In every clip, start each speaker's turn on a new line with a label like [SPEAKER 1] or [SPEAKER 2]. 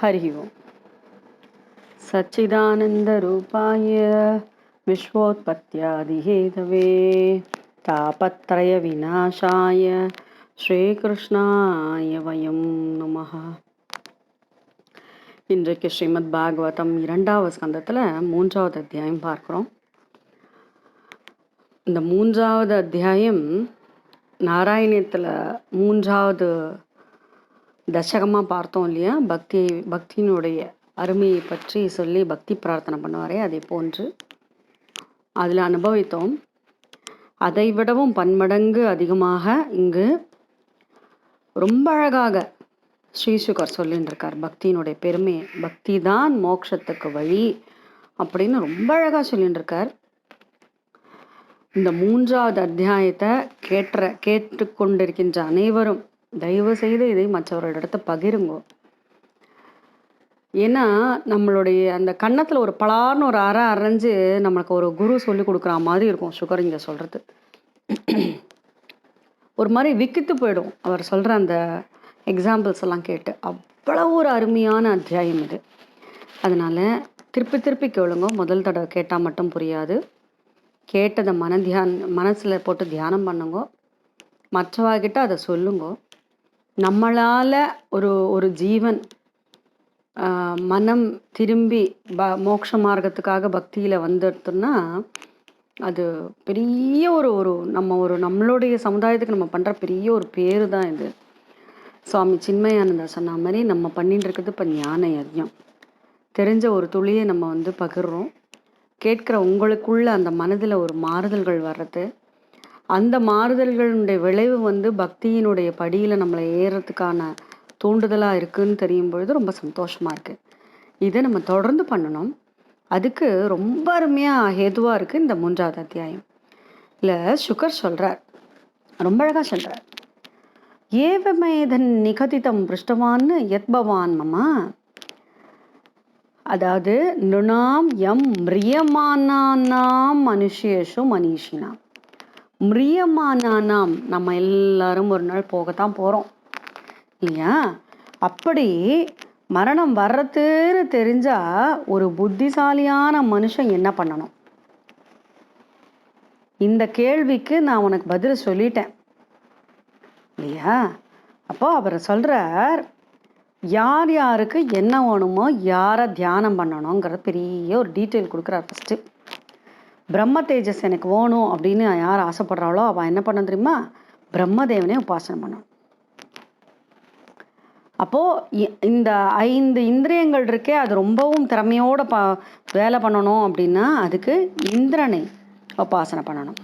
[SPEAKER 1] हरिः ओम् सच्चिदानन्दरूपाय विश्वोत्पत्त्यादिहेतवे तापत्रयविनाशाय ஸ்ரீகிருஷ்ணாய வயம் நமஹ இன்றைக்கு ஸ்ரீமத் பாகவதம் இரண்டாவது ஸ்கந்தத்தில் மூன்றாவது அத்தியாயம் பார்க்குறோம் இந்த மூன்றாவது அத்தியாயம் நாராயணியத்தில் மூன்றாவது தசகமாக பார்த்தோம் இல்லையா? பக்தி பக்தியினுடைய அருமையை பற்றி சொல்லி பக்தி பிரார்த்தனை பண்ணுவாரே அதே போன்று. அதில் அனுபவித்தோம். அதை விடவும் பன்மடங்கு அதிகமாக இங்கு ரொம்ப அழகாக ஸ்ரீசுகர் சொல்லின்னு இருக்கார் பக்தியினுடைய பெருமை பக்தி தான் மோட்சத்துக்கு வழி அப்படின்னு ரொம்ப அழகாக சொல்லிட்டுருக்கார் இந்த மூன்றாவது அத்தியாயத்தை கேட்டுற கேட்டுக்கொண்டிருக்கின்ற அனைவரும் தயவு செய்து இதை மற்றவர்களிடத்த பகிருங்கோ. ஏன்னா நம்மளுடைய அந்த கன்னத்தில் ஒரு பலார்னு ஒரு அற அரைஞ்சு நம்மளுக்கு ஒரு குரு சொல்லி கொடுக்குற மாதிரி இருக்கும் சுகர் இங்கே சொல்கிறது ஒரு மாதிரி விக்கித்து போயிடும். அவர் சொல்கிற அந்த எக்ஸாம்பிள்ஸ் எல்லாம் கேட்டு. அவ்வளோ ஒரு அருமையான அத்தியாயம் இது. அதனால் திருப்பி திருப்பி கேளுங்க. முதல் தடவை கேட்டால் மட்டும் புரியாது. கேட்டதை மன தியான் மனசில் போட்டு தியானம் பண்ணுங்க. மற்றவாகிட்ட அதை சொல்லுங்க. நம்மளால் ஒரு ஒரு ஜீவன் மனம் திரும்பி ப மோட்ச மார்க்கத்துக்காக பக்தியில் வந்துடுதுன்னா அது பெரிய ஒரு ஒரு நம்ம ஒரு நம்மளுடைய சமுதாயத்துக்கு நம்ம பண்ணுற பெரிய ஒரு பேர் தான் இது. சுவாமி சின்மயானந்தா சொன்ன மாதிரி நம்ம பண்ணிட்டு இருக்கிறது இப்போ ஞான யஜ்ஞம் தெரிஞ்ச ஒரு துளியை நம்ம வந்து பகிர்றோம். கேட்குற உங்களுக்குள்ள அந்த மனதில் ஒரு மாறுதல்கள் வர்றது அந்த மாறுதல்களுடைய விளைவு வந்து பக்தியினுடைய படியில் நம்மளை ஏறுறதுக்கான தூண்டுதலாக இருக்குன்னு தெரியும் பொழுது ரொம்ப சந்தோஷமாக இருக்குது இதை நம்ம தொடர்ந்து பண்ணணும். அதுக்கு ரொம்ப அருமையாக ஹேதுவாக இருக்குது இந்த மூன்றாவது அத்தியாயம். இல்லை சுகர் சொல்கிறார் ரொம்ப அழகாக சொல்கிறார் ஏவமேதன் நிகதிதம் பிருஷ்டவான்னு எத்பவான் மமா. அதாவது நுணாம் எம் மிரியமானாம் மனுஷேஷு மனிஷினாம். மிரியமானானாம் நம்ம எல்லாரும் ஒரு நாள் போகத்தான் போகிறோம் இல்லையா? அப்படி மரணம் வர்றதுன்னு தெரிஞ்சா ஒரு புத்திசாலியான மனுஷன் என்ன பண்ணணும்? இந்த கேள்விக்கு நான் உனக்கு பதில் சொல்லிட்டேன். இல்லையா? அப்போ அவர் சொல்கிறார் யார் யாருக்கு என்ன வேணுமோ யாரை தியானம் பண்ணணுங்கிற பெரிய ஒரு டீட்டெயில் கொடுக்குறார் ஃபஸ்ட்டு பிரம்ம தேஜஸ் எனக்கு வேணும் அப்படின்னு யார் ஆசைப்படுறாளோ அவள் என்ன பண்ண தெரியுமா? பிரம்மதேவனே உபாசனை பண்ணணும். அப்போது இந்த ஐந்து இந்திரியங்கள் இருக்கே அது ரொம்பவும் திறமையோட ப வேலை பண்ணணும் அப்படின்னா அதுக்கு இந்திரனை உபாசனை பண்ணணும்.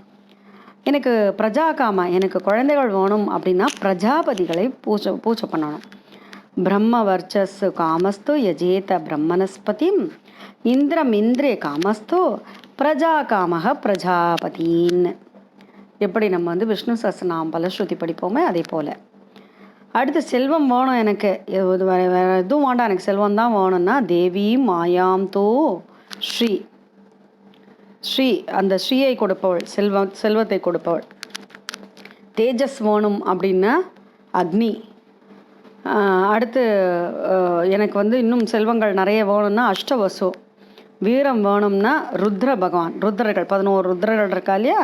[SPEAKER 1] எனக்கு பிரஜாகாம எனக்கு குழந்தைகள் வேணும் அப்படின்னா பிரஜாபதிகளை பூஜை பூஜை பண்ணணும். பிரம்ம வர்ச்சஸ் காமஸ்து யஜேத பிரம்மனஸ்பதிம் இந்திரம் காமஸ்து பிரஜா காமக பிரஜாபதின்னு எப்படி நம்ம வந்து விஷ்ணு சஹஸ்ரநாமம் பலஸ்ருதி படிப்போமே அதே போல். அடுத்து செல்வம் வேணும் எனக்கு. இது வேற வேற எதுவும் வேண்டாம். எனக்கு செல்வம் தான் வேணும்னா தேவி மாயாம் தோ ஸ்ரீ. ஸ்ரீ அந்த ஸ்ரீயை கொடுப்பவள் செல்வம் செல்வத்தை கொடுப்பவள். தேஜஸ் வேணும் அப்படின்னா அக்னி. அடுத்து எனக்கு வந்து இன்னும் செல்வங்கள் நிறைய வேணும்னா அஷ்டவசு. வீரம் வேணும்னா ருத்ர பகவான் ருத்ரர்கள் பதினோரு ருத்ரர்கள் இருக்கா இல்லையா?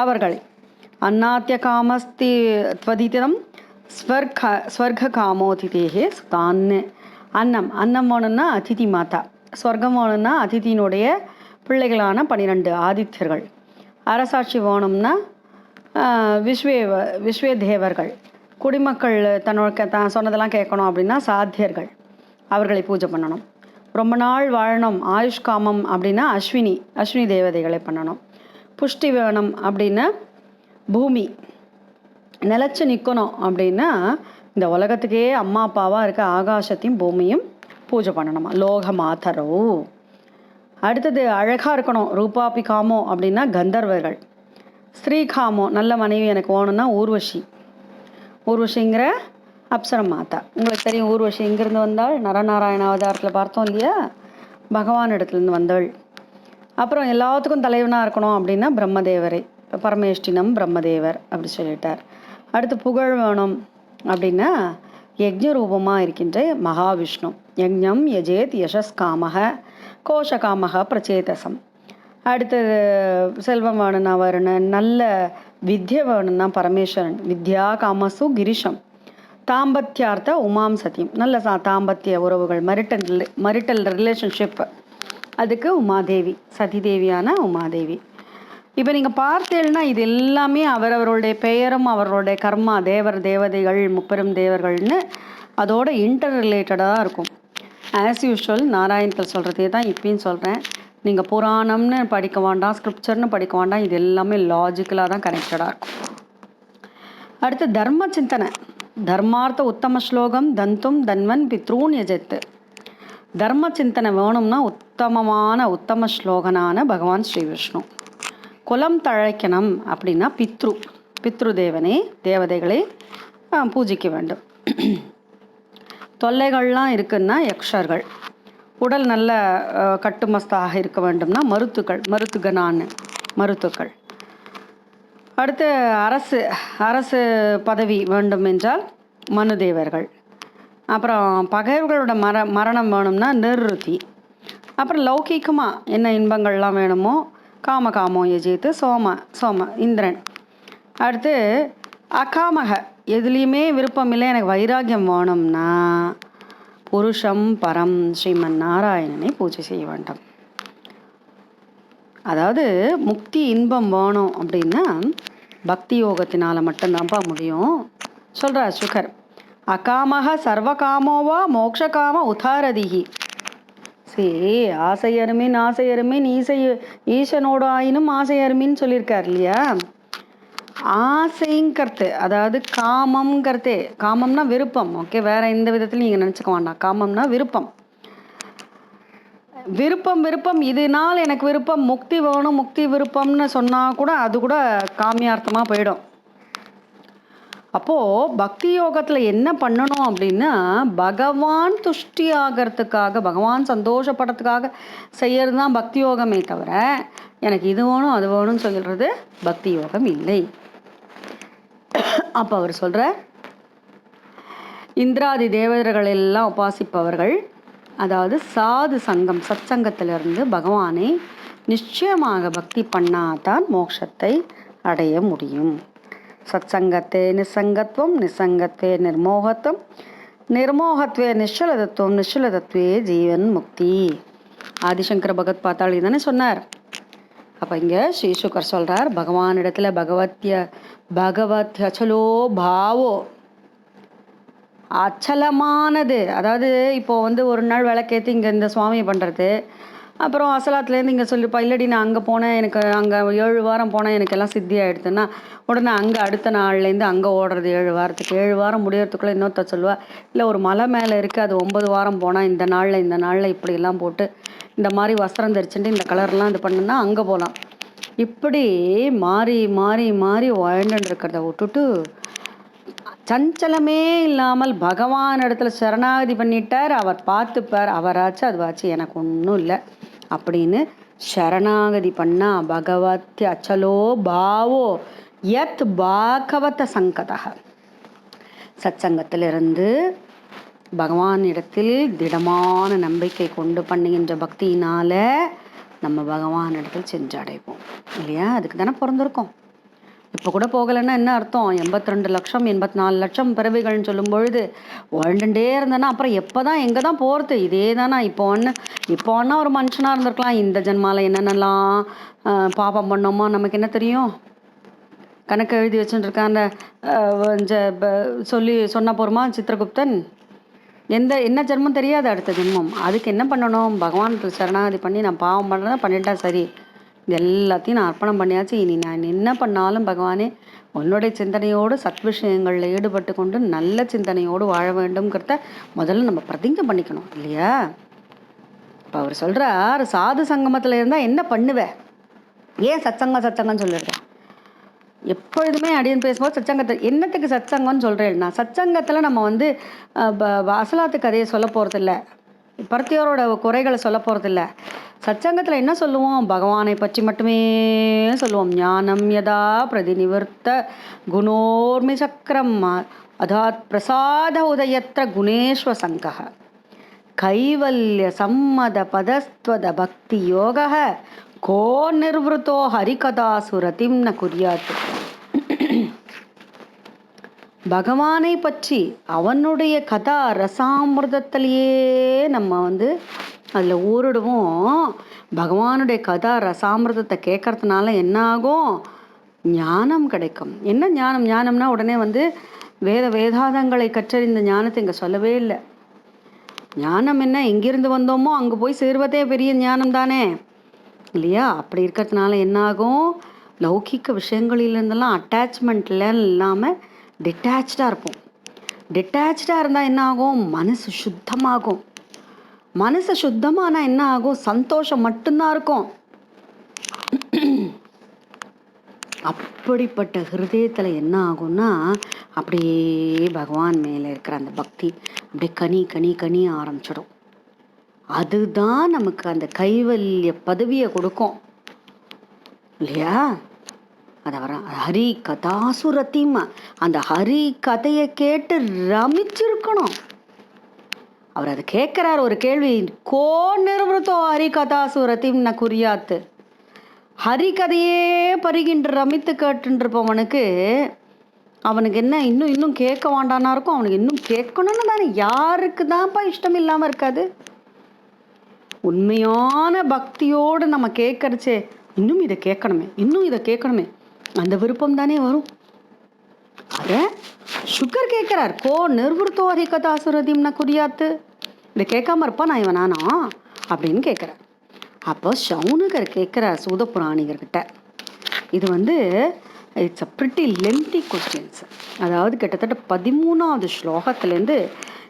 [SPEAKER 1] அவர்கள். அன்னாத்திய காமஸ்தி துவதிதம் ஸ்வர்க ஸ்வர்க காமோதிதேகே சுதான்னு. அன்னம். அன்னம் வேணும்னா அதிதி மாதா. ஸ்வர்க்கம் வேணும்னா அதிதியினுடைய பிள்ளைகளான பன்னிரெண்டு ஆதித்யர்கள். அரசாட்சி வேணும்னா விஸ்வே விஸ்வே தேவர்கள் குடிமக்கள் தன்னோட தான் சொன்னதெல்லாம் கேட்கணும் அப்படின்னா சாத்தியர்கள். அவர்களை பூஜை பண்ணணும். ரொம்ப நாள் வாழணும் ஆயுஷ்காமம் அப்படின்னா அஸ்வினி அஸ்வினி தேவதைகளை பண்ணணும். புஷ்டி வேணும் அப்படின்னா பூமி. நிலச்சி நிற்கணும் அப்படின்னா இந்த உலகத்துக்கே அம்மா அப்பாவாக இருக்க ஆகாசத்தையும் பூமியும் பூஜை பண்ணணுமா? லோக மாதரோ. அடுத்தது அழகாக இருக்கணும் ரூபாபி காமோ அப்படின்னா கந்தர்வர்கள். ஸ்ரீகாமோ நல்ல மனைவி எனக்கு வேணும்னா ஊர்வஷி ஊர்வஷிங்கிற அப்சர மாதா. உங்களுக்கு தெரியும் ஊர்வஷி எங்கேருந்து வந்தாள்? நரநாராயண அவதாரத்தில் பார்த்தோம் இல்லையா? பகவான் இடத்துலேருந்து வந்தாள் அப்புறம் எல்லாத்துக்கும் தலைவனாக இருக்கணும் அப்படின்னா பிரம்மதேவரை. பரமேஷ்டினம் பிரம்மதேவர் அப்படி சொல்லிட்டார். அடுத்து புகழ் வேணும் அப்படின்னா யஜ்ஞ ரூபமாக இருக்கின்ற மகாவிஷ்ணு. யஜ்ஞம் யஜேத் யசஸ் காமக கோஷகாமக பிரச்சேதசம். அடுத்தது செல்வம் வேணும்னா வருணன் நல்ல வித்யை வேணும்னா பரமேஸ்வரன். வித்யா காமசு கிரிஷம். தாம்பத்தியார்த்த உமாம் சத்தியம் நல்ல சா தாம்பத்திய உறவுகள் மரிட்டல் மரிட்டல் ரிலேஷன்ஷிப் அதுக்கு உமாதேவி சதிதேவியான உமாதேவி. இப்போ நீங்கள் பார்த்தீங்கன்னா இது எல்லாமே அவரவருடைய பெயரும் அவர்களுடைய கர்மா தேவர் தேவதைகள் முப்பெரும் தேவர்கள்னு அதோட இன்டர் ரிலேட்டடாக இருக்கும். ஆஸ் யூஷுவல் நாராயணத்தில் சொல்கிறதே தான் இப்பயும் சொல்கிறேன் நீங்கள் புராணம்னு படிக்க வேண்டாம் ஸ்கிரிப்சர்னு படிக்க வேண்டாம் இது எல்லாமே லாஜிக்கலாக தான் கனெக்டடாக இருக்கும். அடுத்து தர்ம சிந்தனை. தர்மார்த்த உத்தம ஸ்லோகம் தந்தும் தன்வன் பித்ரூன் யஜத்து தர்ம சிந்தனை வேணும்னா உத்தமமான உத்தம ஸ்லோகனான பகவான் ஸ்ரீ விஷ்ணு. குலம் தழைக்கணும் அப்படின்னா பித்ரு பித்ரு தேவனை தேவதைகளை பூஜிக்க வேண்டும். தொல்லைகள்லாம் இருக்குன்னா யக்ஷர்கள். உடல் நல்ல கட்டுமஸ்தாக இருக்க வேண்டும்னா மருத்துக்கள் மருத்துகனான்னு மருத்துக்கள். அடுத்து அரசு அரசு பதவி வேண்டும் என்றால் மனுதேவர்கள். அப்புறம் பகைவர்களோட மர மரணம் வேணும்னா நிர்ருதி அப்புறம் லௌகீகமாக என்ன இன்பங்கள்லாம் வேணுமோ காம காமோ எஜித்து சோம சோம இந்திரன். அடுத்து அகாமக எதுலேயுமே விருப்பம் இல்லை எனக்கு வைராக்கியம் வேணும்னா புருஷம் பரம் ஸ்ரீமன் நாராயணனை பூஜை செய்ய வேண்டும். அதாவது முக்தி இன்பம் வேணும் அப்படின்னா பக்தி யோகத்தினால் மட்டும்தான்ப்பா முடியும். சொல்கிறார் சுகர். அகாமக சர்வகாமோவா மோக்ஷகாம உதாரதிகி சரி ஆசையருமின் ஆசையருமின் ஈசை ஈசனோட ஆயினும் ஆசையருமின்னு சொல்லியிருக்கார் இல்லையா? ஆசைங்கிறது அதாவது காமம்ங்கிறதே காமம்னா விருப்பம். ஓகே வேற எந்த விதத்துலையும் நீங்கள் நினச்சிக்க வேண்டாம். காமம்னா விருப்பம். விருப்பம் விருப்பம். இதனால் எனக்கு விருப்பம். முக்தி வேணும் முக்தி விருப்பம்னு சொன்னால் கூட அது கூட காமியார்த்தமாக போயிடும். அப்போது பக்தி யோகத்தில் என்ன பண்ணணும் அப்படின்னா பகவான் துஷ்டி ஆகிறதுக்காக பகவான் சந்தோஷப்படுறதுக்காக செய்யறது தான் பக்தி யோகமே தவிர எனக்கு இது வேணும் அது வேணும்னு சொல்கிறது பக்தி யோகம் இல்லை. அப்போ அவர் சொல்கிறார் இந்திராதி தேவதர்கள் எல்லாம் உபாசிப்பவர்கள் அதாவது சாது சங்கம் சச்சங்கத்திலிருந்து பகவானை நிச்சயமாக பக்தி பண்ணாதான் மோட்சத்தை அடைய முடியும். சத்சங்கத்தே நிசங்கத்துவம் நிசங்கத்வே நிர்மோகத்துவம் நிர்மோகத்துவே நிச்சலதத்துவம் நிச்சலதத்துவே ஜீவன் முக்தி. ஆதிசங்கர பகத் பாத்தாளி தானே சொன்னார். அப்போ இங்கே ஸ்ரீசுக்கர் சொல்கிறார் பகவானிடத்தில் பகவத்ய பகவத் அச்சலோ பாவோ அச்சலமானது. அதாவது இப்போது வந்து ஒரு நாள் விளக்கேற்றி இங்கே இந்த சுவாமி பண்ணுறது அப்புறம் அசலாத்துலேருந்து இங்கே சொல்லிப்பா இல்லடி நான் அங்கே போனேன். எனக்கு அங்கே ஏழு வாரம் போனேன். எனக்கு எல்லாம் சித்தி ஆகிடுதுன்னா உடனே அங்கே அடுத்த நாள்லேருந்து அங்கே ஓடுறது ஏழு வாரத்துக்கு. ஏழு வாரம் முடியறதுக்குள்ளே இன்னொருத்த சொல்லுவா இல்லை ஒரு மலை மேலே இருக்குது அது ஒன்பது வாரம் போனால் இந்த நாளில் இந்த நாளில் இப்படியெல்லாம் போட்டு இந்த மாதிரி வஸ்திரம் தரிச்சுட்டு இந்த கலர்லாம் இது பண்ணுன்னா அங்கே போகலாம் இப்படி மாறி மாறி மாறி வாழ்ந்துட்டு இருக்கிறத விட்டுட்டு சஞ்சலமே இல்லாமல் பகவான் இடத்துல சரணாகதி பண்ணிட்டார். அவர் பார்த்துப்பார். அவராச்சு அதுவாச்சு எனக்கு ஒன்றும் இல்லை. அப்படின்னு சரணாகதி பண்ணா பகவத் அச்சலோ பாவோ யத் பாகவத சங்கதக சத்சங்கத்திலிருந்து பகவான் இடத்தில் திடமான நம்பிக்கை கொண்டு பண்ணுகின்ற பக்தியினால நம்ம பகவான் இடத்தில் இல்லையா? அதுக்கு தானே பிறந்திருக்கோம். இப்போ கூட போகலைன்னா என்ன அர்த்தம்? எண்பத்தி ரெண்டு லட்சம் எண்பத்தி நாலு லட்சம் பிறவிகள்னு சொல்லும் பொழுது வாழ்ந்துட்டே இருந்தேன்னா அப்புறம் எப்போ தான் எங்கே தான் போகிறது இதே தானே இப்போ ஒன்று இப்போ ஒன்றா ஒரு மனுஷனாக இருந்திருக்கலாம். இந்த ஜென்மாவில் என்னென்னலாம் ஆஹ், பாபம் பண்ணோமோ நமக்கு என்ன தெரியும்? கணக்கு எழுதி வச்சுட்டு அந்த சொல்லி சொன்ன போருமா சித்திரகுப்தன்? எந்த என்ன ஜென்மம் தெரியாது அடுத்த ஜென்மம். அதுக்கு என்ன பண்ணணும்? பகவானுக்கு சரணாகதி பண்ணி நான் பாவம் பண்ணுறத பண்ணிட்டா சரி. எல்லாத்தையும் நான் அர்ப்பணம் பண்ணியாச்சு. இனி நான் என்ன பண்ணாலும் பகவானே உன்னுடைய சிந்தனையோடு சத் விஷயங்களில் ஈடுபட்டு கொண்டு நல்ல சிந்தனையோடு வாழ வேண்டும்ங்கிறத முதல்ல நம்ம பிரதிஜை பண்ணிக்கணும் இல்லையா? இப்போ அவர் சொல்கிறார் சாது சங்கமத்தில் இருந்தால் என்ன பண்ணுவ? ஏன் சத்சங்கம் சத்சங்கம்னு சொல்லிடுறேன் எப்பொழுதுமே அடியன் பேசும்போது சச்சங்கத்தை என்னத்துக்கு சத்சங்கம்னு சொல்கிறேன் நான் சச்சங்கத்தில் நம்ம வந்து அஹ், அசலாத்து கதையை சொல்ல போகிறதில்ல பருத்தியோரோட குறைகளை சொல்ல போகிறதில்ல சச்சங்கத்தில் என்ன சொல்லுவோம்? பகவானை பற்றி மட்டுமே சொல்லுவோம். ஞானம் யதா பிரதிநிவர்த்த குணோர்மி சக்கரம். அதாத் பிரசாத உதயத்திர குணேஸ்வ சங்கः கைவல்ய சம்மத பதஸ்துவத பக்தி யோக கோ நிர்வத்தோ ஹரிகதா சுரதிம் ந குறியாத்து பகவானை பற்றி அவனுடைய கதா ரசாமிர்தத்திலேயே நம்ம வந்து அதில் ஊரிடுவோம். பகவானுடைய கதா ரசாமிரதத்தை கேட்கறதுனால என்ன ஆகும்? ஞானம் கிடைக்கும். என்ன ஞானம்? ஞானம்னா உடனே வந்து வேத வேதாந்தங்களை கற்றறிந்த ஞானத்தை இங்கே சொல்லவே இல்லை. ஞானம் என்ன? எங்கிருந்து வந்தோமோ அங்கே போய் சேர்வதே பெரிய ஞானம் தானே. இல்லையா? அப்படி இருக்கிறதுனால என்ன ஆகும்? லௌகிக்க விஷயங்களிலிருந்தெல்லாம் அட்டாச்மெண்ட்ல இல்லாமல் டிட்டாச்சாக இருப்போம். டிட்டாச்சாக இருந்தால் என்ன ஆகும்? மனசு சுத்தமாகும். மனசு சுத்தமானா என்ன ஆகும்? சந்தோஷம் மட்டும்தான் இருக்கும். அப்படிப்பட்ட ஹிருதயத்தில் என்ன ஆகும்னா அப்படியே பகவான் மேலே இருக்கிற அந்த பக்தி அப்படியே கனி கனி கனி ஆரம்பிச்சிடும். அதுதான் நமக்கு அந்த கைவல்ய பதவியை கொடுக்கும். இல்லையா? அதை வர ஹரி கதாசுரத்திம் அந்த ஹரி கதையை கேட்டு ரமிச்சிருக்கணும். அவர் அதை கேட்குறார் ஒரு கேள்வி கோ நிர்வൃத்தோ ஹரி கதாசுரத்திம் குறியாத்து ஹரி கதையே பருகின்ற ரமித்து கேட்டுருப்பவனுக்கு அவனுக்கு. என்ன இன்னும் இன்னும் கேட்க வேண்டானா இருக்கும் அவனுக்கு இன்னும் கேட்கணும்னு தானே. யாருக்கு தான்ப்பா இஷ்டம் இல்லாமல் இருக்காது. உண்மையான பக்தியோடு நம்ம கேட்கறச்சே இன்னும் இதை கேட்கணுமே இன்னும் இதை கேட்கணுமே. அந்த விருப்பம் தானே வரும். அத சுகர் கேட்குறார் கோ நிர்வൃத்தோ ஹரிகதாசுரதிம்னா குறியாத்து இதை கேட்காம இருப்பான் நான் இவன் நானா? அப்படின்னு கேட்குறார் அப்போ சவுனகர் கேட்குறார் சூதபுராணிகர்கிட்ட. இது வந்து it's a pretty lengthy questions அதாவது கிட்டத்தட்ட பதிமூணாவது ஸ்லோகத்துலேருந்து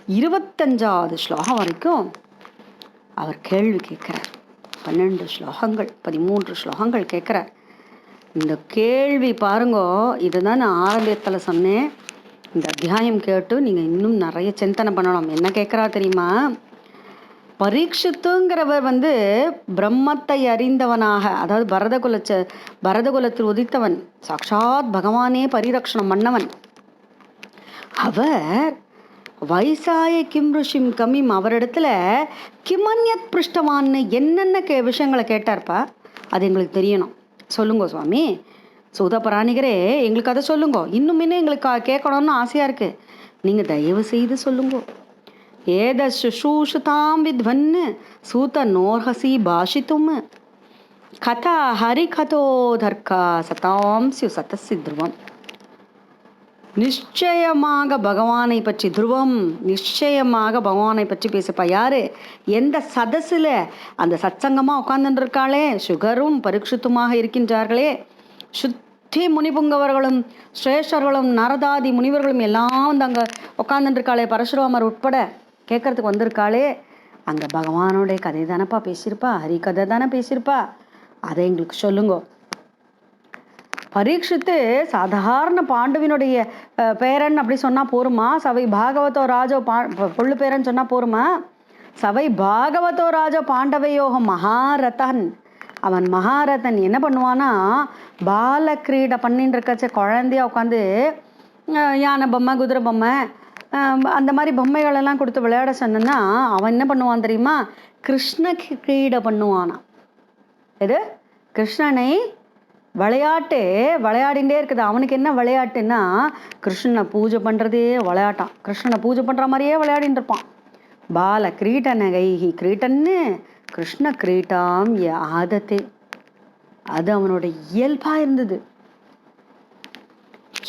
[SPEAKER 1] இருபத்தஞ்சாவது ஸ்லோகம் வரைக்கும் அவர் கேள்வி கேட்குறார் பன்னெண்டு ஸ்லோகங்கள் பதிமூன்று ஸ்லோகங்கள் கேட்குறார் இந்த கேள்வி பாருங்கோ இதுதான் நான் ஆரம்பத்தில் சொன்னேன். இந்த அத்தியாயம் கேட்டு நீங்கள் இன்னும் நிறைய சிந்தனை பண்ணணும். என்ன கேட்குறா தெரியுமா? பரீட்சித்துங்கிறவர் வந்து பிரம்மத்தை அறிந்தவனாக அதாவது பரதகுல ச- பரதகுலத்தில் உதித்தவன் சாக்ஷாத் பகவானே பரிரக்ஷணம் பண்ணவன். அவர் வைசாய கிம் ருஷிம் கமிம் அவரிடத்துல கிமன்யத் பிருஷ்டவான்னு என்னென்ன கே விஷயங்களை கேட்டார்ப்பா? அது எங்களுக்கு தெரியணும். சொல்லுங்க சுவாமி. சூதபராணிகரே எங்களுக்கு அதை சொல்லுங்க. இன்னும் இன்னும் எங்களுக்கு கேட்கணும்னு ஆசையாக இருக்குது நீங்கள் தயவு செய்து சொல்லுங்க. ஏத சுஷூஷுதாம் வித்வன்னு சூத நோர்ஹசி பாஷித்தும். கதா ஹரி கதோதர்கா சதாம் சியு சதசி துருவம். நிச்சயமாக பகவானை பற்றி துருவம் நிச்சயமாக பகவானை பற்றி பேசப்பா. யாரு? எந்த சதஸில் அந்த சத்சங்கமாக உட்கார்ந்துருக்காளே? சுகரும் பரீட்சித்துமாக இருக்கின்றார்களே. சுத்தி முனிபுங்கவர்களும் ஸ்ரேஷர்களும் நரதாதி முனிவர்களும் எல்லாம் வந்து அங்கே உட்காந்துருக்காளே பரசுராமர் உட்பட. கேட்கறதுக்கு வந்திருக்காளே. அங்கே பகவானுடைய கதை தானப்பா பேசியிருப்பா ஹரி கதை தானே பேசியிருப்பா. அதை எங்களுக்கு சொல்லுங்க. பரீட்சித்து சாதாரண பாண்டுவினுடைய பேரன் அப்படி சொன்னா போருமா? சவை பாகவதோ ராஜோ பா பொள்ளு பேரன் சொன்னா போருமா? சவை பாகவதோ ராஜோ பாண்டவையோக மகாரதன். அவன் மகாரதன் என்ன பண்ணுவானா பால கிரீடை பண்ணிட்டு இருக்கச்ச குழந்தையா உட்காந்து யானை பொம்மை குதிரை பொம்மை அந்த மாதிரி பொம்மைகள் எல்லாம் கொடுத்து விளையாட சொன்னா அவன் என்ன பண்ணுவான் தெரியுமா? கிருஷ்ண கிரீடை பண்ணுவானா எது? கிருஷ்ணனை விளையாட்டு விளையாடிண்டே இருக்குது. அவனுக்கு என்ன விளையாட்டுன்னா கிருஷ்ணனை பூஜை பண்ணுறதே விளையாட்டான். கிருஷ்ணனை பூஜை பண்ணுற மாதிரியே விளையாடின்னு இருப்பான். பால கிரீட்டன கைகி கிரீட்டன்னு கிருஷ்ண கிரீட்டாம் ய ஆதத்தே. அது அவனோட இயல்பாக இருந்தது.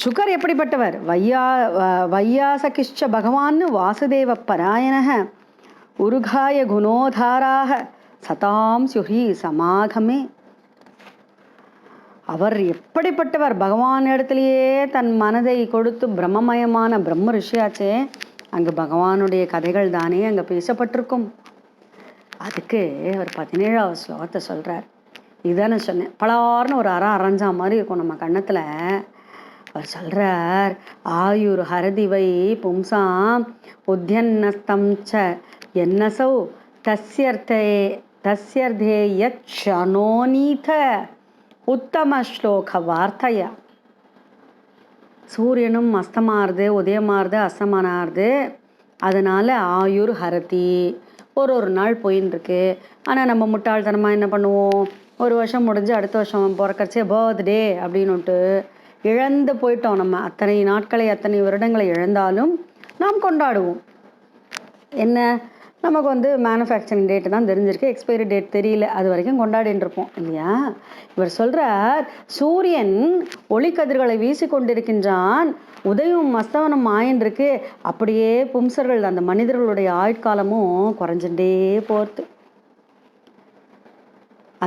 [SPEAKER 1] சுகர் எப்படிப்பட்டவர்? வையா வையாச வையாசகிஷ்ட பகவான் வாசுதேவ பராயணக. உருகாய குணோதாராக. சதாம் சுகி சமாகமே. அவர் எப்படிப்பட்டவர்? பகவான் இடத்துலையே தன் மனதை கொடுத்து பிரம்மமயமான பிரம்ம ரிஷியாச்சே அங்கே பகவானுடைய கதைகள் தானே அங்கே பேசப்பட்டிருக்கும். அதுக்கு அவர் பதினேழாவது ஸ்லோகத்தை சொல்கிறார் இதுதானே சொன்னேன் பலார்னு ஒரு அற அரைஞ்சா மாதிரி இருக்கும் நம்ம கண்ணத்தில். அவர் சொல்கிறார் ஆயுர் ஹரதிவை பும்சாம் உத்தியன்னஸ்தம் ச என்னசௌ தஸ்யர்த்தே தஸ்யர்தே யக்ஷனோனீத உத்தம ஸ்லோக வார்த்தையா. சூரியனும் அஸ்தமாறுது உதயமாறுது அஸ்தமானாருது அதனால் ஆயுர் ஹரதி. ஒரு ஒரு நாள் போயின்னு இருக்கு ஆனால் நம்ம முட்டாள்தனமாக என்ன பண்ணுவோம்? ஒரு வருஷம் முடிஞ்சு அடுத்த வருஷம் பிறக்கறச்சே பர்த்டே அப்படின்னுட்டு இழந்து போயிட்டோம் நம்ம. அத்தனை நாட்களை அத்தனை வருடங்களை இழந்தாலும் நாம் கொண்டாடுவோம். என்ன? நமக்கு வந்து மேனுஃபேக்சரிங் டேட்டு தான் தெரிஞ்சிருக்கு. எக்ஸ்பைரி டேட் தெரியல. அது வரைக்கும் கொண்டாடின்னு இருப்போம். இல்லையா? இவர் சொல்கிறார் சூரியன் ஒளிக்கதிர்களை வீசி கொண்டிருக்கின்றான் உதயம் அஸ்தவனம் ஆயின்றிருக்கு. அப்படியே பும்சர்கள் அந்த மனிதர்களுடைய ஆயுட்காலமும் குறைஞ்சுட்டே போகிறது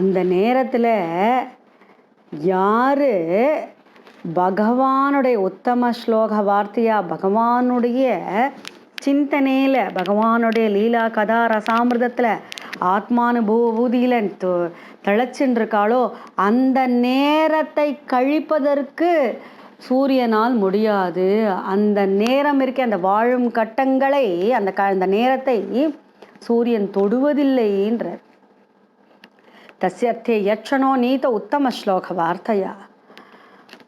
[SPEAKER 1] அந்த நேரத்தில் யார் பகவானுடைய உத்தம ஸ்லோக வார்த்தையா பகவானுடைய சிந்தனையில் பகவானுடைய லீலா கதா ரசாமிர்தத்தில் ஆத்மானுபூதியில் தழைச்சுன்னு அந்த நேரத்தை கழிப்பதற்கு சூரியனால் முடியாது. அந்த நேரம் இருக்க அந்த வாழும் கட்டங்களை அந்த க அந்த நேரத்தை சூரியன் தொடுவதில்லைன்றார். தஸ்யர்த்தே யட்சணோ நீத உத்தம ஸ்லோக வார்த்தையா.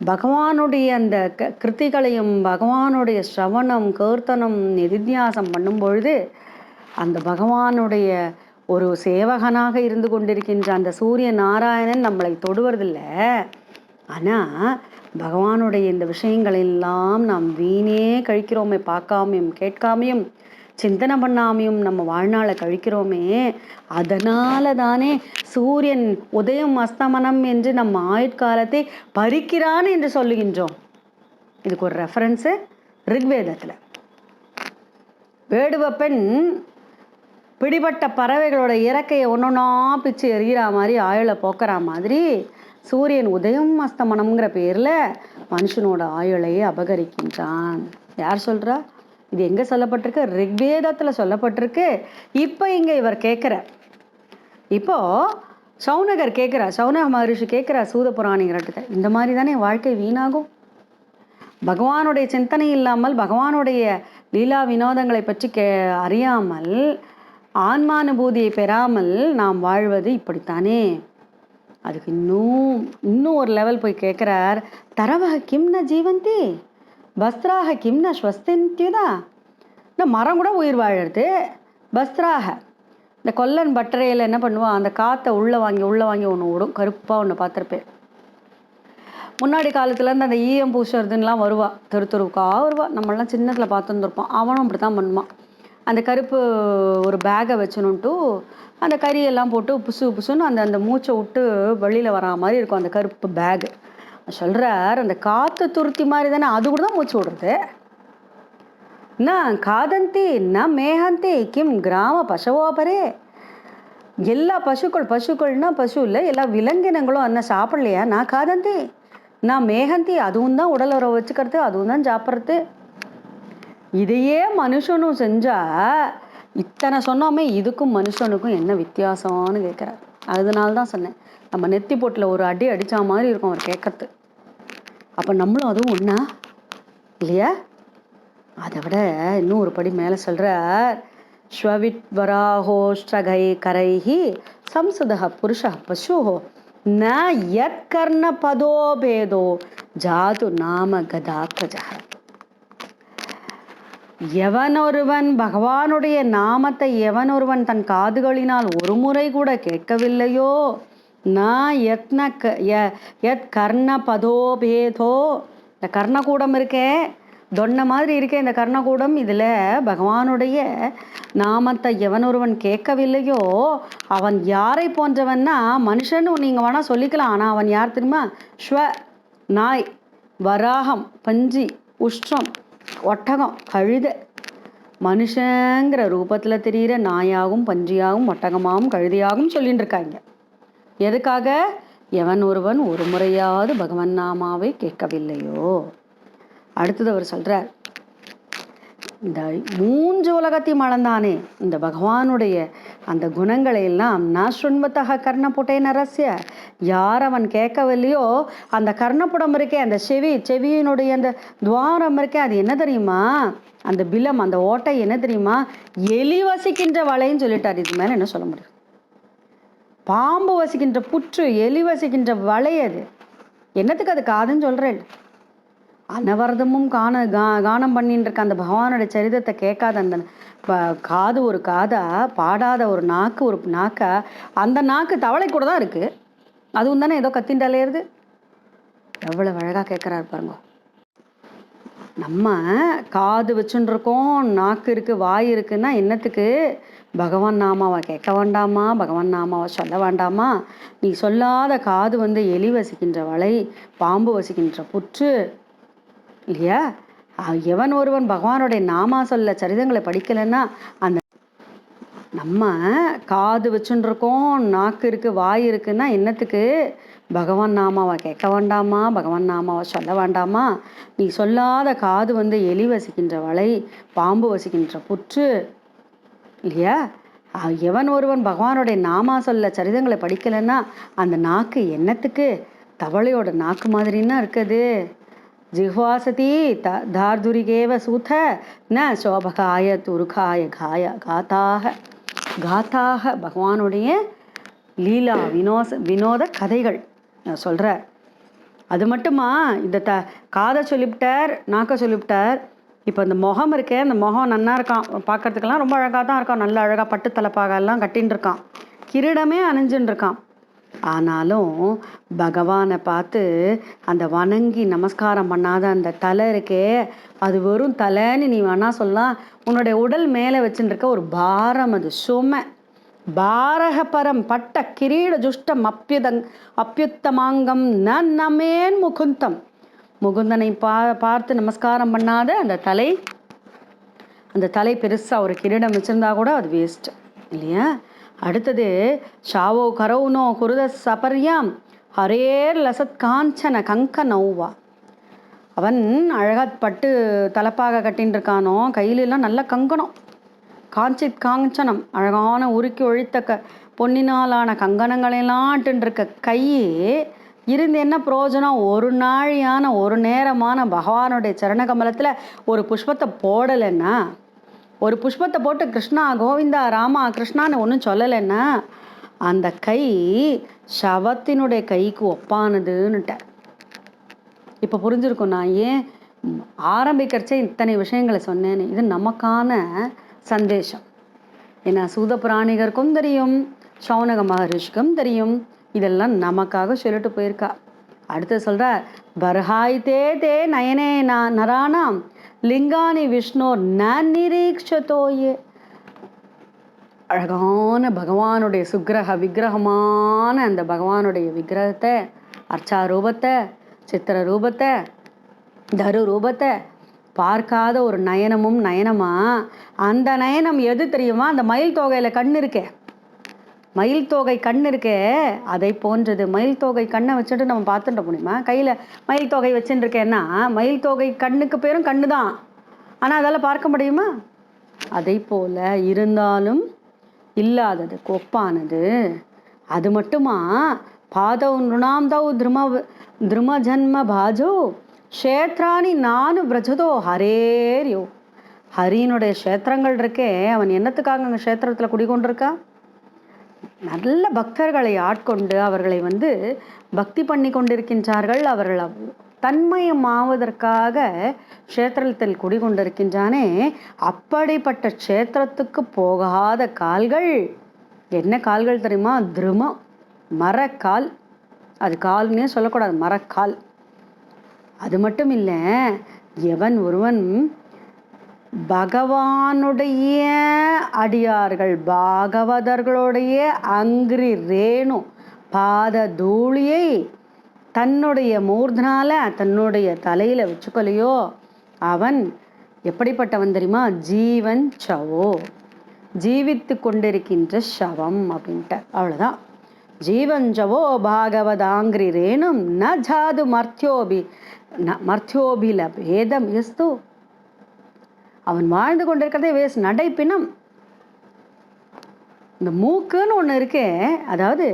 [SPEAKER 1] பகவானுடைய அந்த க கிருத்திகளையும் பகவானுடைய ஸ்ரவணம் கீர்த்தனம் நிதித்தியாசம் பண்ணும் பொழுது அந்த பகவானுடைய ஒரு சேவகனாக இருந்து கொண்டிருக்கின்ற அந்த சூரிய நாராயணன் நம்மளை தொடுவதில்லை. ஆனால் பகவானுடைய இந்த விஷயங்களெல்லாம் நாம் வீணே கழிக்கிறோமே பார்க்காமையும் கேட்காமையும் சிந்தனை பண்ணாமையும் நம்ம வாழ்நாளை கழிக்கிறோமே அதனால தானே சூரியன் உதயம் அஸ்தமனம் என்று நம்ம ஆயுட்காலத்தை பறிக்கிறான் என்று சொல்லுகின்றோம். இதுக்கு ஒரு ரெஃபரன்ஸு ரிக்வேதத்தில். வேடுவ பெண் பிடிபட்ட பறவைகளோட இறக்கையை ஒன்றொன்னா பிச்சு எறிகிற மாதிரி ஆயுளை போக்குற மாதிரி சூரியன் உதயம் அஸ்தமனம்ங்கிற பேரில் மனுஷனோட ஆயுளையே அபகரிக்கின்றான். யார் சொல்கிறா இது எங்கே சொல்லப்பட்டிருக்கு? ரிக்வேதத்தில் சொல்லப்பட்டிருக்கு. இப்போ இங்கே இவர் கேட்குறார் இப்போ சௌனகர் கேட்குறா சவுனக மகரிஷி கேட்குறா சூத புராணிகிட்ட இந்த மாதிரி தானே வாழ்க்கை வீணாகும்? பகவானுடைய சிந்தனை இல்லாமல் பகவானுடைய லீலா வினோதங்களை பற்றி கே அறியாமல் ஆன்மானுபூதியை பெறாமல் நாம் வாழ்வது இப்படித்தானே? அதுக்கு இன்னும் இன்னும் ஒரு லெவல் போய் கேட்குறார் தரவக கிம்ன ஜீவந்தி. வஸ்திராக கிம் ந ஸ்வஸ்தின்த்யுதா இந்த மரம் கூட உயிர் வாழறது. பஸ்திராக இந்த கொல்லன் பட்டறையில் என்ன பண்ணுவான்? அந்த காற்றை உள்ளே வாங்கி உள்ளே வாங்கி ஒன்று விடும் கருப்பாக ஒன்று பார்த்துருப்பேன். முன்னாடி காலத்துலேருந்து அந்த ஈயம் பூசுறதுன்னெலாம் வருவாள் தெரு தெருவுக்கா வருவா. நம்மளாம் சின்னத்தில் பார்த்துருந்துருப்போம். அவனும் அப்படி தான் பண்ணுவான். அந்த கருப்பு ஒரு பேகை வச்சணுன்ட்டு அந்த கறியெல்லாம் போட்டு புசு புசுன்னு அந்த அந்த மூச்சை விட்டு வெளியில் வரா மாதிரி இருக்கும் அந்த கருப்பு பேகு. சொல்கிறார் அந்த காற்று துருத்தி மாதிரி தானே அது கூட தான் மூச்சு விடுறது. ந காதந்தி ந மேகந்தி கிம் கிராம பசவோபரே எல்லா பசுக்கள் பசுக்கள்னா பசு இல்லை எல்லா விலங்கினங்களும் என்ன சாப்பிடலையா? நான் காதந்தி நான் மேகந்தி அதுவும் தான் உடல் உறவு வச்சுக்கிறது அதுவும் தான் சாப்பிட்றது. இதையே மனுஷனும் செஞ்சா இத்தனை சொன்னோமே இதுக்கும் மனுஷனுக்கும் என்ன வித்தியாசம்னு கேட்குறாரு. அதனால தான் சொன்னேன் நம்ம நெத்தி போட்டில் ஒரு அடி அடித்தா மாதிரி இருக்கும் அவர் கேட்கறது. அப்போ நம்மளும் அதுவும் ஒன்றா இல்லையா? அதை விட இன்னும் ஒரு படி மேலே சொல்கிறார் ஸ்வவிட் வராஹோஷ்டகை கரைஹி சம்சதக புருஷ பசுஹோ ந யத் கர்ண பதோபேதோ ஜாது நாம கதாத்வஜா எவனொருவன் பகவானுடைய நாமத்தை எவனொருவன் தன் காதுகளினால் ஒரு முறை கூட கேட்கவில்லையோ நான் எத்ன க ய- எத் கர்ண பதோபேதோ இந்த கர்ணகூடம் இருக்கே தொன்ன மாதிரி இருக்கே இந்த கர்ணகூடம். இதில் பகவானுடைய நாமத்தை எவனொருவன் கேட்கவில்லையோ அவன் யாரை போன்றவன்னா மனுஷன் நீங்கள் வேணால் சொல்லிக்கலாம். ஆனால் அவன் யார் தெரியுமா? ஸ்வ நாய் வராகம் பஞ்சி உஷ்டம் ஒட்டகம் கழுத. மனுஷங்கிற ரூபத்தில் தெரிகிற நாயாகவும் பஞ்சியாகவும் ஒட்டகமாகவும் கழுதையாகவும் சொல்லிட்டு இருக்காங்க. எதுக்காக? எவன் ஒருவன் ஒரு முறையாவது பகவன் நாமாவை கேட்கவில்லையோ? அடுத்தது அவர் சொல்றார் இந்த மூன்று உலகத்தையும் அளந்தானே இந்த பகவானுடைய அந்த குணங்களை எல்லாம் நான் சுண்பத்தக கர்ணப்புட்டை நரசிய யார் அவன் கேட்கவில்லையோ அந்த கர்ணப்புடம் இருக்கே அந்த செவி செவியினுடைய அந்த துவாரம் இருக்கே அது என்ன தெரியுமா? அந்த பிலம் அந்த ஓட்டை என்ன தெரியுமா? எலி வசிக்கின்ற வலைன்னு சொல்லிட்டார். இது மேலே என்ன சொல்ல முடியும்? பாம்பு வசிக்கின்ற புற்று எலி வசிக்கின்ற வளை அது என்னத்துக்கு அது காதுன்னு சொல்கிறேன் அனவரதமும் காண கா கானம் பண்ணிட்டு அந்த பகவானோட சரிதத்தை கேட்காத அந்த ப- காது ஒரு காதா பாடாத ஒரு நாக்கு ஒரு நாக்கா அந்த நாக்கு தவளை கூட தான் இருக்குது அதுவும் தானே ஏதோ கத்தின்ட்டு இருது எவ்வளோ அழகாக கேட்குறாரு பாருங்க. நம்ம காது வச்சுன்னு இருக்கோம் நாக்கு இருக்குது வாய் இருக்குன்னா என்னத்துக்கு? பகவான் நாமாவை கேட்க வேண்டாமா? பகவான் நாமாவை சொல்ல வேண்டாமா? நீ சொல்லாத காது வந்து எலி வசிக்கின்ற வலை பாம்பு வசிக்கின்ற புற்று இல்லையா? எவன் ஒருவன் பகவானுடைய நாமா சொல்ல சரிதங்களை படிக்கலைன்னா அந்த நம்ம காது வச்சுருக்கோம் நாக்கு இருக்குது வாய் இருக்குன்னா என்னத்துக்கு? பகவான் நாமாவை கேட்க வேண்டாமா? பகவான் நாமாவை சொல்ல வேண்டாமா? நீ சொல்லாத காது வந்து எலி வசிக்கின்ற வலை பாம்பு வசிக்கின்ற புற்று இல்லையா? எவன் ஒருவன் பகவானுடைய நாமா சொல்ல சரிதங்களை படிக்கலைன்னா அந்த நாக்கு என்னத்துக்கு? தவளையோட நாக்கு மாதிரின்னா இருக்குது. ஜிஹ்வாசதி த தார்துரிகேவ சூத ந சோபகாய துருகாய காய காத்தாக காத்தாக பகவானுடைய லீலா வினோச வினோத கதைகள் சொல்கிறார் அது மட்டுமா? இந்த த காதை சொல்லிவிட்டார் நாக்க சொல்லிவிட்டார். இப்போ இந்த முகம் இருக்கே அந்த முகம் நன்னா இருக்கான் பார்க்கறதுக்கெல்லாம் ரொம்ப அழகாக தான் இருக்கான் நல்ல அழகாக பட்டு தலைப்பாகலாம் கட்டின்னு இருக்கான் கிரீடமே அணிஞ்சுன்னு இருக்கான் ஆனாலும் பகவானை பார்த்து அந்த வணங்கி நமஸ்காரம் பண்ணாத அந்த தலை இருக்கே அது வெறும் தலைன்னு நீ வேணா சொல்லலாம் உன்னுடைய உடல் மேலே வச்சுருக்க ஒரு பாரம் அது சுமை. பாரகபரம் பட்ட கிரீட ஜுஷ்டம் அப்பியுதங் அப்பியுத்தமாங்கம் ந நமேன் முகுந்தம். முகுந்தனை பா பார்த்து நமஸ்காரம் பண்ணாத அந்த தலை அந்த தலை பெருசாக ஒரு கிரீடம் வச்சுருந்தா கூட அது வேஸ்ட் இல்லையா? அடுத்தது ஷாவோ கரவுனோ குருத சபர்யாம் ஹரேர் லசத் காஞ்சன கங்க நௌவா அவன் அழகாக பட்டு தலப்பாக கட்டின்னு இருக்கானோ கையிலெல்லாம் நல்ல கங்கணம். காஞ்சித் காஞ்சனம் அழகான உருக்கி ஒழித்த க பொன்னினாலான கங்கணங்களெல்லாம் இருக்க கையே இருந்து என்ன பிரயோஜனம்? ஒரு நாழியான ஒரு நேரமான பகவானுடைய சரணகமலத்தில் ஒரு புஷ்பத்தை போடலைன்னா ஒரு புஷ்பத்தை போட்டு கிருஷ்ணா கோவிந்தா ராமா கிருஷ்ணான்னு ஒன்றும் சொல்லலைன்னா அந்த கை சவத்தினுடைய கைக்கு ஒப்பானதுன்னுட்டேன் இப்போ புரிஞ்சிருக்கும் நான் ஏன்? ஆரம்பிக்கிறச்சே இத்தனை விஷயங்களை சொன்னேன்னு. இது நமக்கான சந்தேஷம். ஏன்னா சூத பிராணிகருக்கும் தெரியும் சௌனக மகரிஷிக்கும் தெரியும். இதெல்லாம் நமக்காக சொல்லிட்டு போயிருக்கா. அடுத்து சொல்கிறார் பர்ஹாய்தே தே நயனே நான் நரானாம் லிங்கானி விஷ்ணு ந நிரீக்ஷதோயே அழகான பகவானுடைய சுக்கிரக விக்கிரகமான அந்த பகவானுடைய விக்கிரகத்தை அர்ச்சா ரூபத்தை சித்திர ரூபத்தை தரு ரூபத்தை பார்க்காத ஒரு நயனமும் நயனமா அந்த நயனம் எது தெரியுமா? அந்த மயில் தொகையில் கண் இருக்கே. மயில் தொகை கண் இருக்கே அதை போன்றது. மயில் தொகை கண்ணை வச்சுட்டு நம்ம பார்த்துட்ட முடியுமா கையில் மயில் தொகை வச்சுட்டு இருக்கேன்னா மயில் தொகை கண்ணுக்கு பேரும் கண்ணு தான் ஆனால் அதால் பார்க்க முடியுமா? அதை போல இருந்தாலும் இல்லாதது கொப்பானது. அது மட்டுமா? பாதவ் நுணாம் தௌ திரும திரும ஜன்ம பாஜோ க்ஷேத்ராணி நானு விரஜதோ ஹரேரியோ ஹரியினுடைய க்ஷேத்திரங்கள் இருக்கே அவன் என்னத்துக்காக அங்கே க்ஷேத்திரத்தில் குடிகொண்டிருக்கா? நல்ல பக்தர்களை ஆட்கொண்டு அவர்களை வந்து பக்தி பண்ணி கொண்டிருக்கின்றார்கள். அவர்கள் தன்மயமாவதற்காக க்ஷேத்திரத்தில் குடிகொண்டிருக்கின்றானே. அப்படிப்பட்ட க்ஷேத்திரத்துக்கு போகாத கால்கள். என்ன கால்கள் தெரியுமா? திருமம் மரக்கால். அது கால்னே சொல்லக்கூடாது மரக்கால். அது மட்டும் இல்லை எவன் ஒருவன் பகவானுடைய அடியார்கள் பாகவதர்களுடைய அங்கிரி ரேணு பாத தூளியை தன்னுடைய மூர்தனால தன்னுடைய தலையில வச்சுக்கலையோ? அவன் எப்படிப்பட்டவன் தெரியுமா? ஜீவன் சவோ. ஜீவித்து கொண்டிருக்கின்ற சவம் அப்படின்ட்டு அவ்வளோதான் ஜீவஞ்சவோ பாகவதாங்கிரி ரேணும் ந ஜாது மர்த்தியோபி ந மர்த்தியோபில பேதம் எஸ்து அவன் வாழ்ந்து கொண்டிருக்கிறதே வேஸ்ட் நடைப்பினம். இந்த மூக்குன்னு ஒன்று இருக்கு அதாவது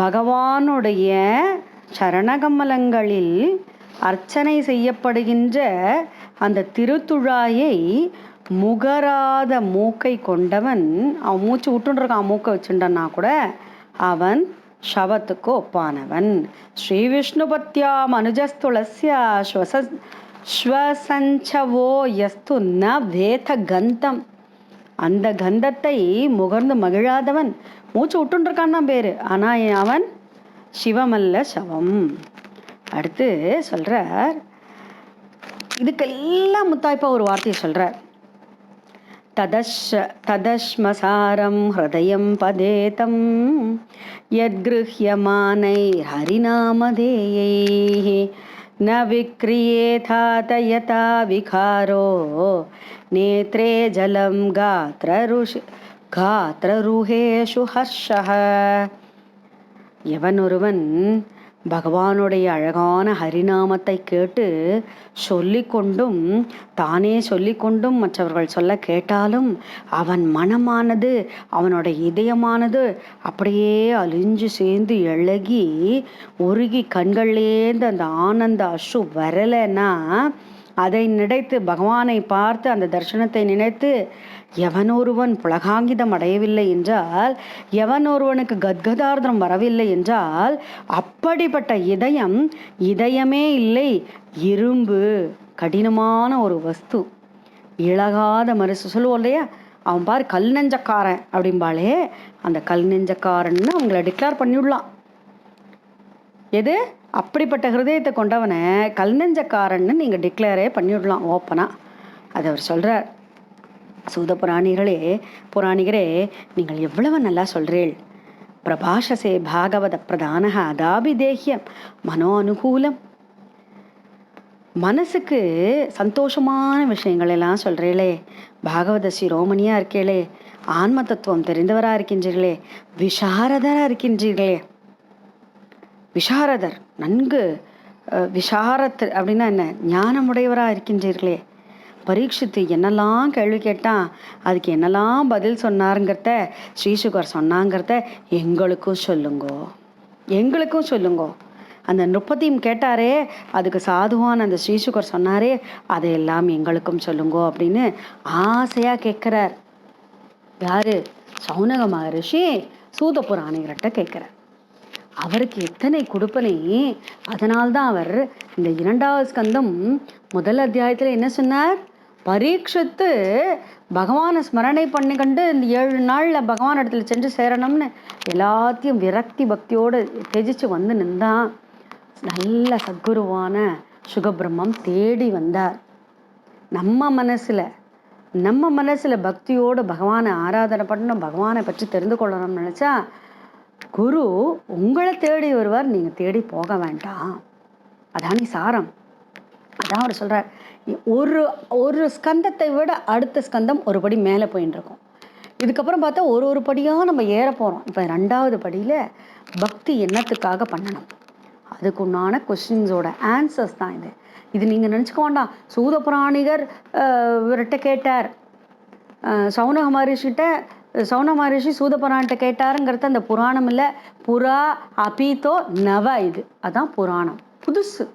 [SPEAKER 1] பகவானுடைய சரணகமலங்களில் அர்ச்சனை செய்யப்படுகின்ற அந்த திருத்துழாயை முகராத மூக்கை கொண்டவன் அவன் மூச்சு விட்டுருக்கான் மூக்கை வச்சுட்டான்னா கூட அவன் சவத்துக்கு ஒப்பானவன். ஸ்ரீ விஷ்ணுபத்யா மனுஜஸ்துளசியா ஸ்வச ஸ்வசஞ்சவோ எஸ்து ந வேத கந்தம் அந்த கந்தத்தை முகர்ந்து மகிழாதவன். மூச்சு விட்டுருக்கான் தான் பேர். ஆனால் அவன் சிவமல்ல சவம். அடுத்து சொல்கிறார் இதுக்கெல்லாம் முத்தாய்ப்பா ஒரு வார்த்தையை சொல்கிறார் ததஷ ததஷ்மசாரம் ஹிருதயம் பதேதம். யத்கிருஹ்யமானை ஹரிநாமதேயை. न विक्रियेथात यथा विकारो नेत्रे जलं गात्ररुषि गात्ररुहेषु हर्षः எவனொருவன் பகவானுடைய அழகான ஹரிநாமத்தை கேட்டு சொல்லிக்கொண்டும் தானே சொல்லிக்கொண்டும் மற்றவர்கள் சொல்ல கேட்டாலும் அவன் மனமானது அவனோட இதயமானது அப்படியே அழிஞ்சு சேர்ந்து இழகி உருகி கண்கள்லேருந்து அந்த ஆனந்த அஷு வரலைன்னா அதை நினைத்து பகவானை பார்த்து அந்த தர்சனத்தை நினைத்து எவனொருவன் புலகாங்கிதம் அடையவில்லை என்றால் எவனொருவனுக்கு கத்கதார்த்தம் வரவில்லை என்றால் அப்படிப்பட்ட இதயம் இதயமே இல்லை இரும்பு கடினமான ஒரு வஸ்து. இழகாத மறுசு சொல்லுவோம் இல்லையா? அவன் பார் கல் நெஞ்சக்காரன் அப்படிம்பாலே அந்த கல் நெஞ்சக்காரன்னு அவங்கள டிக்ளேர் பண்ணிவிடலாம். எது? அப்படிப்பட்ட ஹிருதயத்தை கொண்டவனை கல் நெஞ்சக்காரன்னு நீங்கள் டிக்ளேரே பண்ணிவிடலாம் ஓப்பனாக அது அவர் சொல்கிறார் சூத புராணிகளே புராணிகரே நீங்கள் எவ்வளவு நல்லா சொல்கிறீள் பிரபாஷசே பாகவத பிரதான அதாபிதேஹ்யம் மனோ அனுகூலம் மனசுக்கு சந்தோஷமான விஷயங்கள் எல்லாம் சொல்கிறீளே பாகவத சிரோமணியாக இருக்கீளே. ஆன்ம தத்துவம் தெரிந்தவராக இருக்கின்றீர்களே. விஷாரதராக இருக்கின்றீர்களே. விஷாரதர் நன்கு விஷாரத் அப்படின்னா என்ன? ஞானமுடையவராக இருக்கின்றீர்களே. பரீட்சித்து என்னெல்லாம் கேள்வி கேட்டான் அதுக்கு என்னெல்லாம் பதில் சொன்னாருங்கிறத ஸ்ரீசுகர் சொன்னாங்கிறத எங்களுக்கும் சொல்லுங்கோ. எங்களுக்கும் சொல்லுங்கோ. அந்த நுப்பத்தையும் கேட்டாரே அதுக்கு சாதுவான் அந்த ஸ்ரீசுகர் சொன்னாரே அதையெல்லாம் எங்களுக்கும் சொல்லுங்கோ அப்படின்னு ஆசையாக கேட்குறார். யாரு? சௌனக மகரிஷி சூத புராணிகர்கிட்ட கேட்குறார். அவருக்கு எத்தனை கொடுப்பனை? அதனால்தான் அவர் இந்த இரண்டாவது ஸ்கந்தம் முதல் அத்தியாயத்தில் என்ன சொன்னார்? பரீட்சித்து பகவானை ஸ்மரணை பண்ணி கண்டு இந்த ஏழு நாளில் பகவான் இடத்துல சென்று சேரணும்னு எல்லாத்தையும் விரக்தி பக்தியோடு தெஜிச்சு வந்து நின்றான். நல்ல சத்குருவான சுகபிரம்மம் தேடி வந்தார். நம்ம மனசில் நம்ம மனசில் பக்தியோடு பகவானை ஆராதனை பண்ணணும் பகவானை பற்றி தெரிந்து கொள்ளணும்னு நினச்சா குரு உங்களை தேடி வருவார் நீங்கள் தேடி போக வேண்டாம். அதானே சாரம். அதான் அவர் சொல்கிறார் ஒரு ஒரு ஸ்கந்தத்தை விட அடுத்த ஸ்கந்தம் ஒரு படி மேலே போயின்னு இருக்கும் இதுக்கப்புறம் பார்த்தா ஒரு ஒரு படியாக நம்ம ஏற போகிறோம் இப்போ ரெண்டாவது படியில் பக்தி என்னத்துக்காக பண்ணணும்? அதுக்குண்டான கொஸ்டின்ஸோட ஆன்சர்ஸ் தான் இது. இது நீங்கள் நினச்சிக்க வேண்டாம். சூத புராணிகர் இவர்கிட்ட கேட்டார். சௌனக மகரிஷிகிட்ட சௌன மகரிஷி சூத புராணிட்ட கேட்டாருங்கிறது அந்த புராணம் இல்லை. புறா அபீத்தோ நவ இது. அதான் புராணம். புதுசு.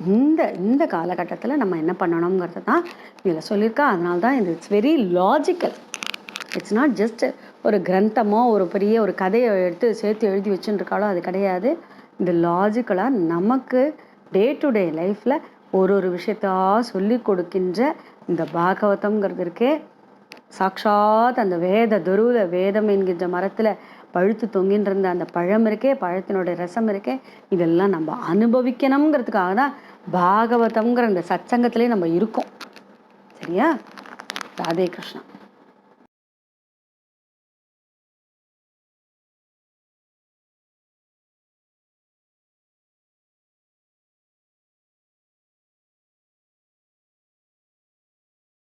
[SPEAKER 1] இந்த இந்த காலகட்டத்தில் நம்ம என்ன பண்ணணுங்கிறத தான் இதில் சொல்லியிருக்கா. அதனால தான் இது it's very logical it's not just ஒரு கிரந்தமோ ஒரு பெரிய ஒரு கதையை எடுத்து சேர்த்து எழுதி வச்சுருக்காலோ அது கிடையாது. இந்த லாஜிக்கலாக நமக்கு டே டு டே லைஃப்பில் ஒரு ஒரு விஷயத்தா சொல்லி கொடுக்கின்ற இந்த பாகவதம்ங்கிறது இருக்கே. சாக்ஷாத் அந்த வேத துருவில் வேதம் என்கின்ற மரத்தில் பழுத்து தொங்கின்றிருந்த அந்த பழம் இருக்கே பழத்தினுடைய ரசம் இருக்கே இதெல்லாம் நம்ம அனுபவிக்கணுங்கிறதுக்காக தான் பாகவதம்ங்கிற அந்த சச்சங்கத்திலே நம்ம இருக்கோம். சரியா? ராதே கிருஷ்ணா.